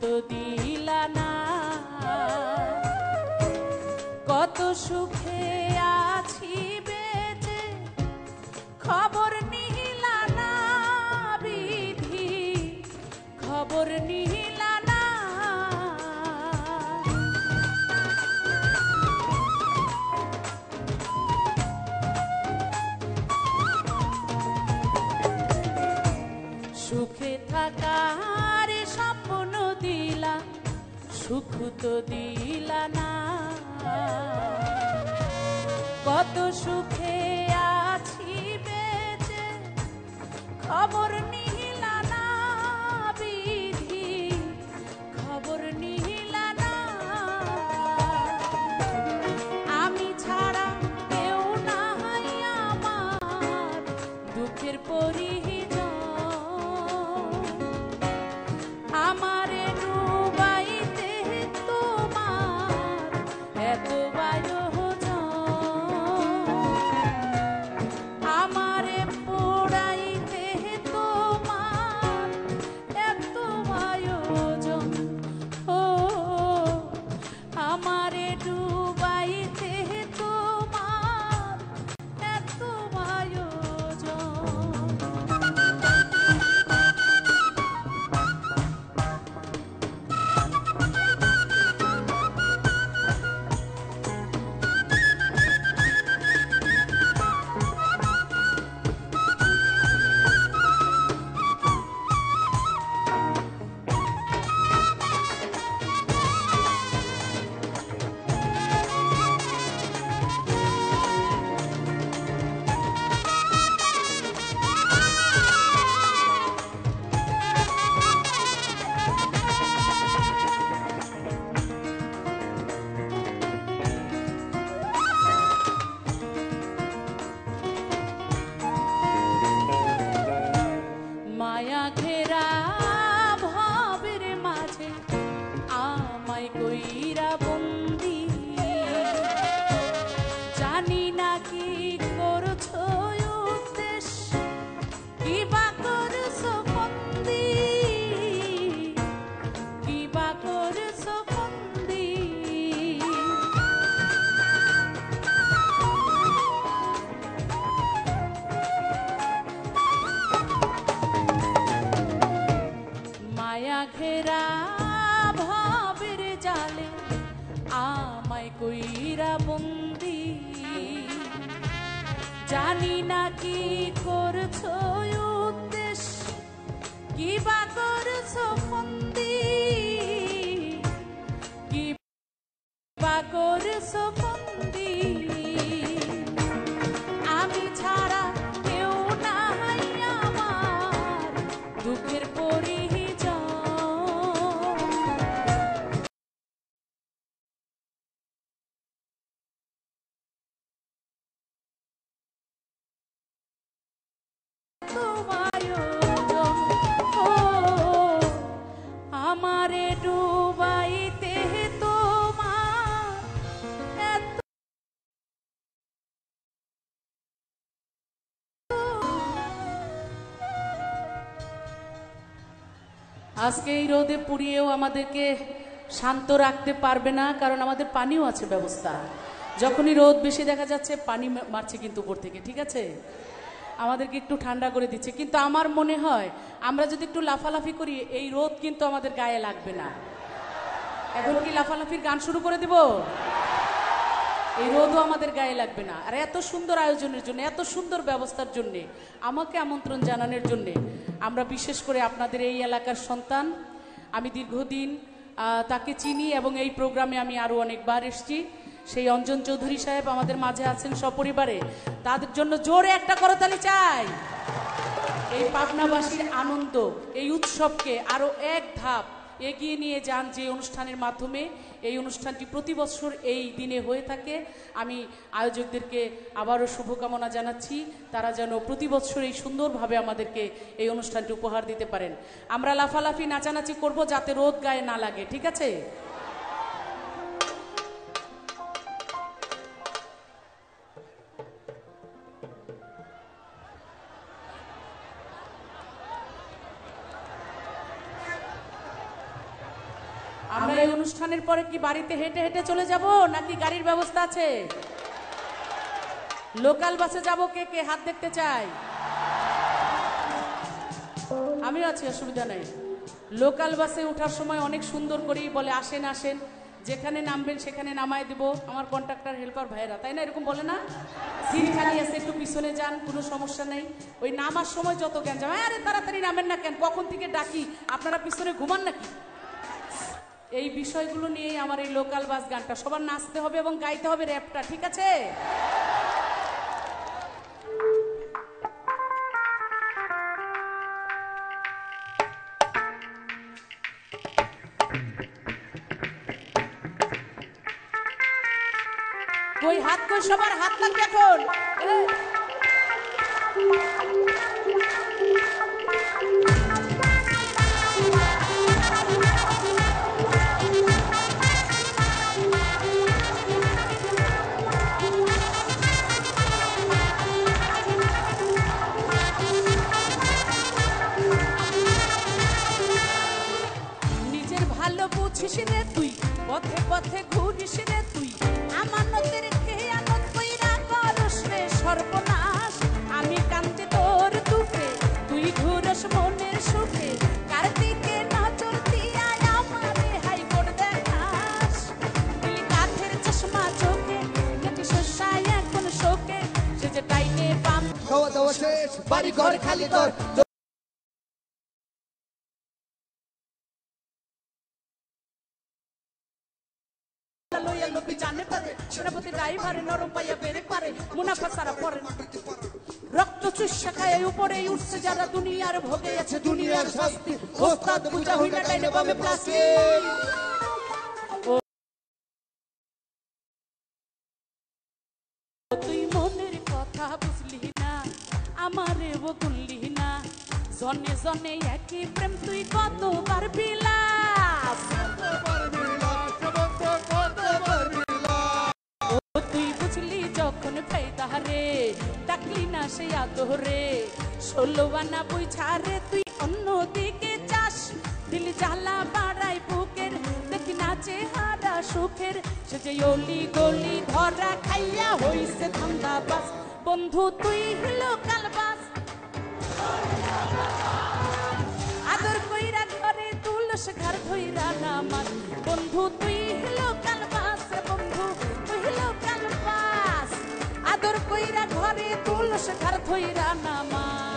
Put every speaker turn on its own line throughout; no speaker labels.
তো দিলা সুখ তো দিলা না। কত সুখে আছি বেঁচে খবর নিহিলা জানি না কি করছ উদ্দেশ্য? কি বা করছ বন্দি কি বা করছ আজকে এই রোদে পুড়িয়েও আমাদেরকে শান্ত রাখতে পারবে না, কারণ আমাদের পানিও আছে ব্যবস্থা। যখনই রোদ বেশি দেখা যাচ্ছে, পানি মারছে কিন্তু উপর থেকে, ঠিক আছে? আমাদেরকে একটু ঠান্ডা করে দিচ্ছে। কিন্তু আমার মনে হয়, আমরা যদি একটু লাফালাফি করি, এই রোদ কিন্তু আমাদের গায়ে লাগবে না। এখন কি লাফালাফির গান শুরু করে দিব? এই রোদও আমাদের গায়ে লাগবে না। আর এত সুন্দর আয়োজনের জন্য, এত সুন্দর ব্যবস্থার জন্য, আমাকে আমন্ত্রণ জানানোর জন্য আমরা বিশেষ করে আপনাদের এই এলাকার সন্তান, আমি দীর্ঘদিন তাকে চিনি এবং এই প্রোগ্রামে আমি আরও অনেকবার এসেছি। সেই অঞ্জন চৌধুরী সাহেব আমাদের মাঝে আছেন সপরিবারে। তাদের জন্য জোরে একটা করতালি চাই। এই পাবনাবাসীর আনন্দ, এই উৎসবকে আরও এক ধাপ এগিয়ে নিয়ে যান যে অনুষ্ঠানের মাধ্যমে। এই অনুষ্ঠানটি প্রতি বছর এই দিনে হয়ে থাকে। আমি আয়োজকদেরকে আবারও শুভকামনা জানাচ্ছি। তারা যেন প্রতি বছর এই সুন্দরভাবে আমাদেরকে এই অনুষ্ঠানটি উপহার দিতে পারেন। আমরা লাফালাফি, নাচানাচি করব যাতে রোদ গায়ে না লাগে, ঠিক আছে? অনুষ্ঠানের পরে কি বাড়িতে হেঁটে হেঁটে চলে যাব নাকি গাড়ির ব্যবস্থা আছে? লোকাল বাসে যাব, কে কে হাত দেখতে চাই আমিও আছি, অসুবিধা নাই। লোকাল বাসে ওঠার সময় অনেক সুন্দর করেই বলে, আসেন আসেন। যেখানে নামবেন সেখানে নামায় দেব। আমার কন্ট্রাক্টর, হেল্পার ভাইয়েরা, তাই না? এরকম বলে না? সিট খালি আছে, একটু পিছনে যান, কোনো সমস্যা নেই। ওই নামার সময় যত জ্ঞান যাবে, আরে, তাড়াতাড়ি নামেন না কেন? কখন থেকে ডাকি? আপনারা পিছনে ঘুমান নাকি? এই বিষয়গুলো নিয়েই আমার এই লোকাল বাস গানটা। সবার নাচতে হবে এবং গাইতে হবে র্যাপটা ঠিক আছে? কই হাত কই সবার হাত লাগবে এখন। এ, নিজের
খাওয়া দাওয়া শেষ, বাড়ি ঘর খালি
ড্রাইভারে নরম পাইয়া বেড়ে পারে মুনাফা সারা পরে। রক্ত চুষা খায় উপরে উঠছে যারা দুনিয়ার ভোগে আছে, দুনিয়ার শাস্তি ওস্তাদ প্লাস্টিক জনে জনে একই প্রেম, তুই কতবার বিলাস? তুই বুঝলি যখন ফাইদারে ডাকলি না সে আদরে। ষোলো আনা বই ছাড়ে, তুই অন্য দিকে চাস। দিল জ্বালা বাড়াই বুকের, দেখি নাচে হারা সুখের। সে যে অলি গলি ধরা খাইয়া হইছে ধান্দা বাস বন্ধু, তুই লোকাল বাস তুলস ঘর ধইরা নামাজ। বন্ধু, তুই লোকাল বাস রে বন্ধু, তুই লোকাল বাস। আদর কইরা ঘরে তুলস ঘর ধইরা নামাজ।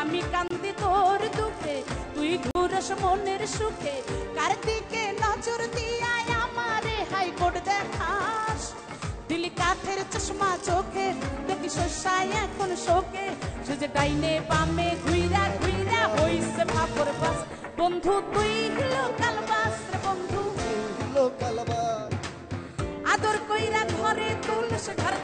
আমি কান্দি তোর দুঃখে তুই ঘুরস মনের সুখে। কার দিকে নজর দিয়াই আমারে হাইকোর্ট দেখাস। দিলি কাঠের চশমা চোখে দেখি শস্যায় এখন শোকে। সে যে ডাইনে বামে ঘুইরা ঘুইরা হইছে ভাপর বাস। বন্ধু তুই লোকাল বাস রে বন্ধু।
লোকাল বাস
আদর কইরা ঘরে তুলস ঘর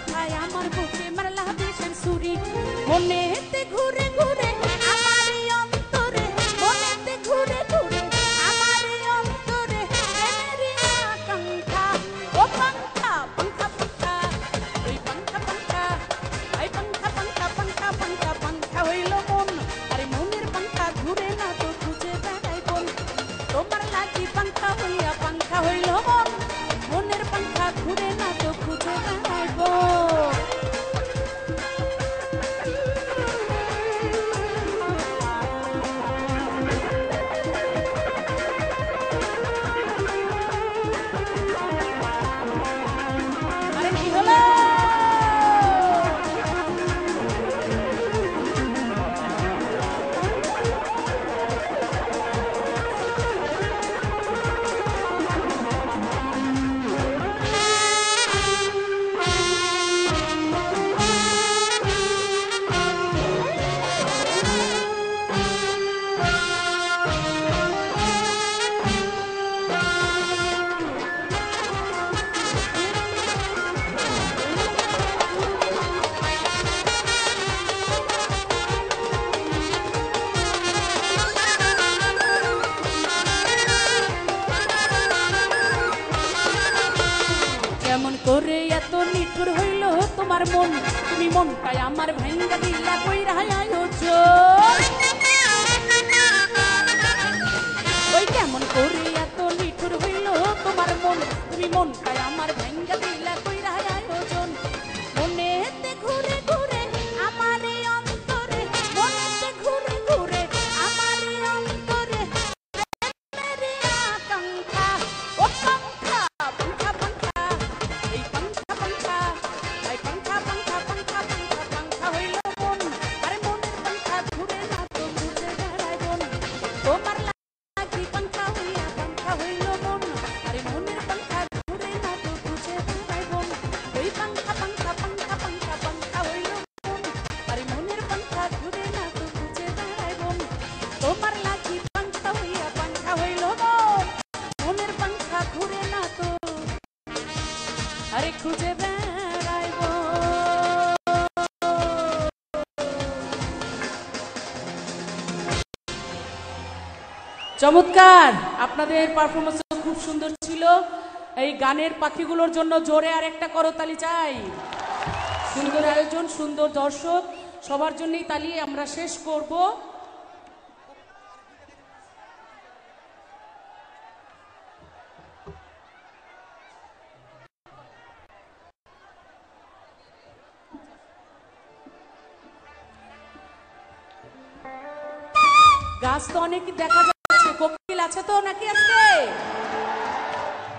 কথায় আমার বুকে মারলা বিষের সুরি। মনেতে কেমন করে এত নিঠুর হইল তোমার মন? তুমি মনটাই আমার ভাইঙ্গা দিলা কই রাহাই ওই কেমন করে এত নিঠুর হইল তোমার মন? তুমি মনটাই আমার ভাই চমৎকার। আপনাদের পারফরমেন্স খুব সুন্দর ছিল। এই গানের পাখিগুলোর জন্য জোরে আর একটা করতালি চাই। সুন্দর আয়োজন, সুন্দর দর্শক, সবার জন্যই তালি আমরা শেষ করব। গাছ তো অনেক দেখা যায়। আছে তো নাকি আজকে?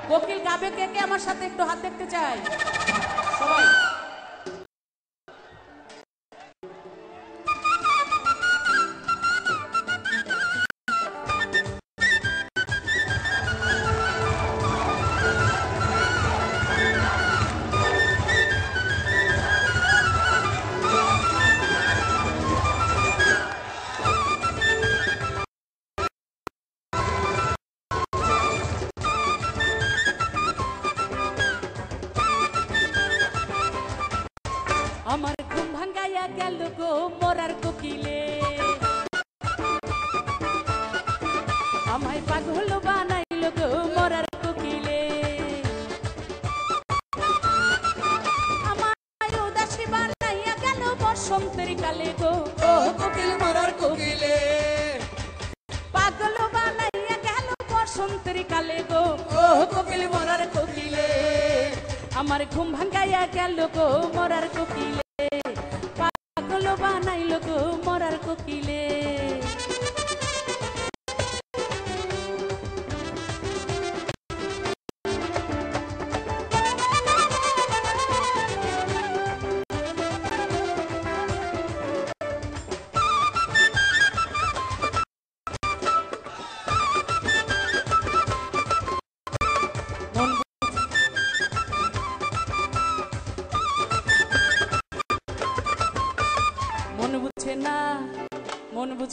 কোকিল গাবে কে কে আমার সাথে একটু হাত দেখতে চাই সবাই। আমায়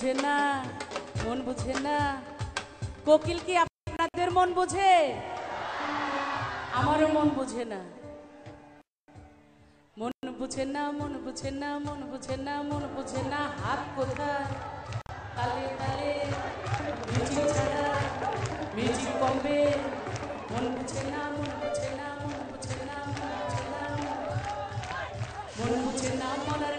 বুঝে না মন বুঝে না কোকিল কি আপনাদের মন বুঝে আমারও মন বুঝে না মন বুঝে না মন বুঝে না মন বুঝে না মন বুঝে না হাত কোথায় তালে তালে মিউজিক ছাড়া মিউজিক কমবে মন বুঝে না মন বুঝে না মন বুঝে না মন বুঝে না মন বুঝে না মনার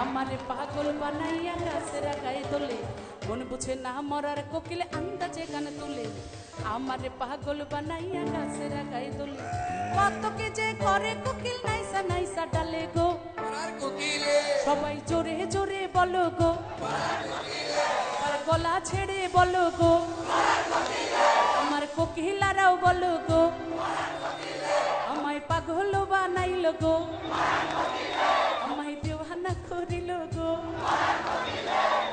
আমারে পাগল বানাইয়া গাছেরা গায়ে তোলে। মন বুঝে না মরার কোকিল আন্দাজে গান তোলে। আমারে পাগল বানাইয়া গাছেরা গায়ে তোলে। কত কে যে করে কোকিল নাইসা নাইসা ডালে গো। সবাই জোরে জোরে বলো গো। গলা ছেড়ে বলো গো। আমার কোকিলারাও বলো গো। আমায় পাগল বানাইল গো। দেওয়ানা করিল গো।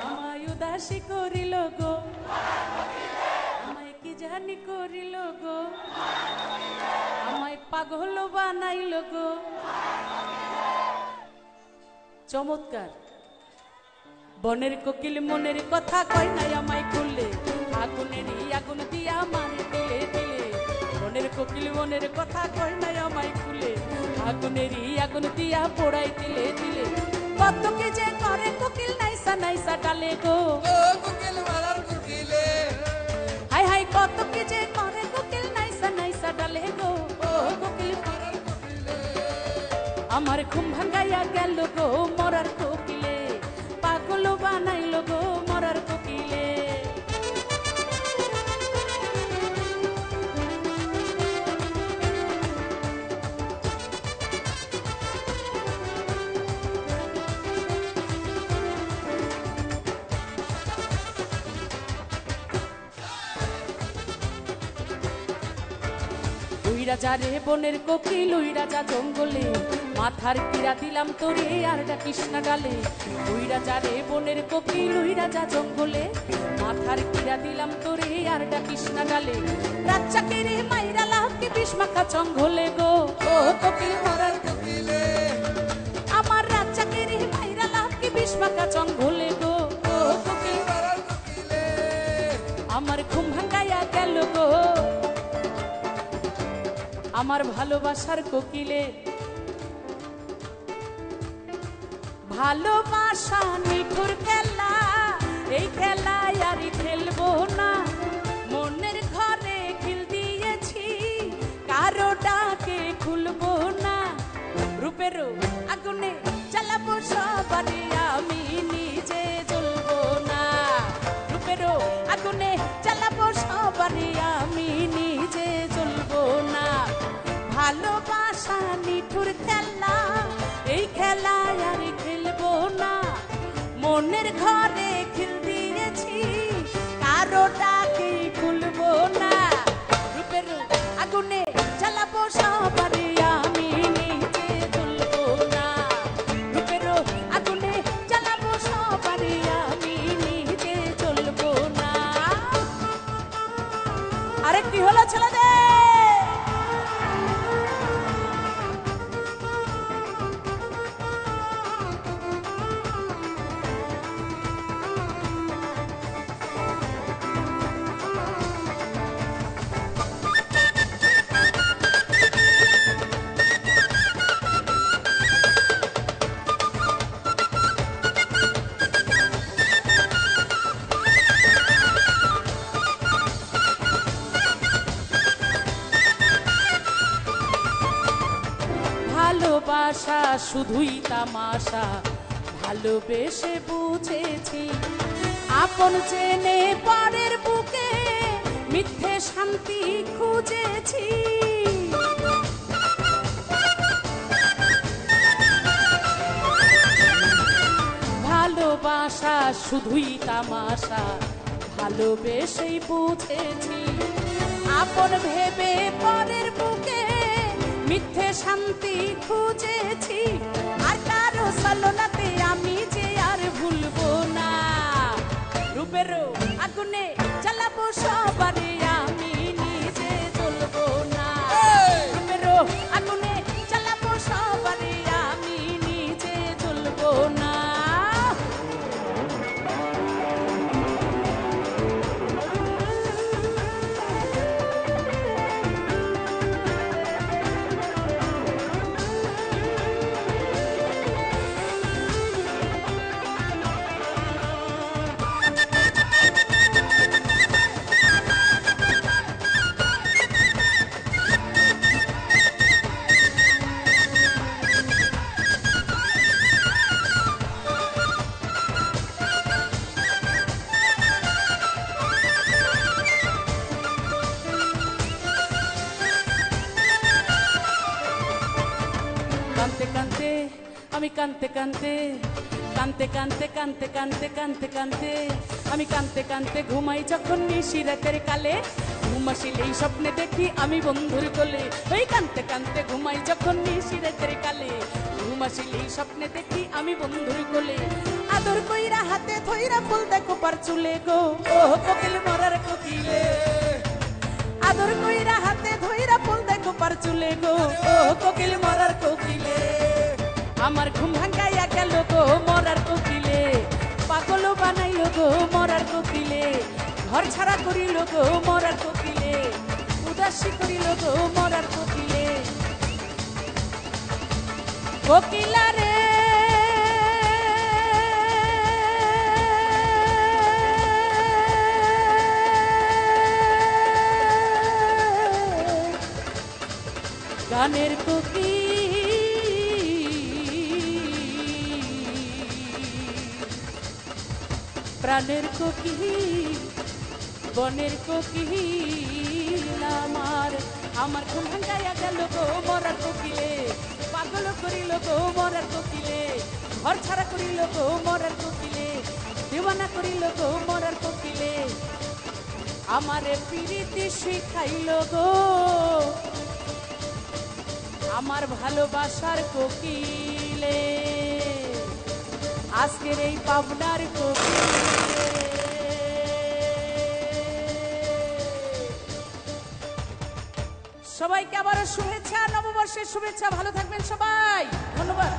আমায় উদাসী করিল গো। আমায় কি জানি করিল গো। আমায় পাগল বানাইল গো। চমৎকার। বনের কোকিল মনের কথা কয় নাই আমায় খুললে। আগুনের আগুন দিয়া মারে দিলে দিলে। বনের কোকিল মনের কথা কয় নাই আমায় খুলে। আগুনের আগুন দিয়া পোড়াই দিলে দিলে। কত কে যে করে কোকিল নাইসা নাইসা ডালে গো। হাই হাই কত কে যে করে কোকিল নাইসা নাইসা ডালে গো। ও কোকিল। আমার ঘুম ভাঙ্গাইয়া গেল গো মরার কোকিলে। পাগল বানাইল ওই রাজা রে বনের কোকিল, ওই রাজা জঙ্গলে। মাথার কিরা দিলাম তোরে, আর ডাকিস না ডালে। ওই রাজা রে বনের কোকিল, ওই রাজা জঙ্গলে। মাথার কিরা দিলাম তোরে, আর ডাকিস না ডালে। রাজ্জাকে রে মাইরা লাভকে বিষ মাখা চঙ্গলে গো। ও কোকিল, মরার আমার রাজ্জাকে রে মাইরা লাভকে বিষ মাখা চঙ্গলে গো। ও কোকিল। আমার ঘুম ভাঙ্গাইয়া গেল গো। আমার ভালোবাসার কোকিলে। ভালোবাসা নিঠুর খেলা, এই খেলায় আর খেলব না। মনের ঘরে খিল দিয়েছি, কারও ডাকে খুলবো না। রূপেরও আগুনে চালাবো সবারে। শুধুই তামাশা। ভালোবেসে বুঝেছি, আপন চেনে পরের বুকে মিথ্যে শান্তি খুঁজেছি। ভালোবাসা শুধুই তামাশা, ভালোবেসেই বুঝেছি, আপন ভেবে পরের বুকে মিথ্যে শান্তি খুঁজেছি। আর কারও সালনাতে আমি যে আর ভুলবো না। রূপেরও আগুনে জ্বালাবো সবারে কানতে কানতে কানতে কানতে কানতে কানতে কানতে আমি কানতে কানতে ঘুমাই যখন নিশি রাতের কালে। ঘুম আসিলেই স্বপ্নে দেখি আমি বন্ধুর কোলে। ওই কানতে কানতে ঘুমাই যখন নিশি রাতের কালে। ঘুম আসিলেই স্বপ্নে দেখি আমি বন্ধুর কোলে। আদর কইরা হাতে থইরা ফুল দেখো পার চুলে গো। ও কোকিল মরার কোকিলে। আদর কইরা হাতে ধইরা ফুল দেখো পার চুলে গো। ও কোকিল মরার কোকিলে। আমার ঘুম ভাঙ্গাই মরার কোকিলে পাগল বানাইল গো মরার কোকিলে, ঘর ছাড়া করিল গো মরার কোকিলে, উদাসী করিল গো মরার কোকিলে। কোকিলা রে, গানের কোকি প্রাণের কোকি বনের কোকি আমার। আমার ঘুম ভাঙ্গাইয়া গেল গো মরার কোকিলে, পাগল করিল গো মরার কোকিলে, ঘর ছাড়া করিল গো মরার কোকিলে, দেওয়ানা করিল গো মরার কোকিলে। আমারে পিরিতি শিখাইল গো। আমার ভালোবাসার কোকিলে, আজকের এই পাবনার কোকিলে। সবাইকে আবার শুভেচ্ছা নববর্ষের শুভেচ্ছা ভালো থাকবেন সবাই। ধন্যবাদ।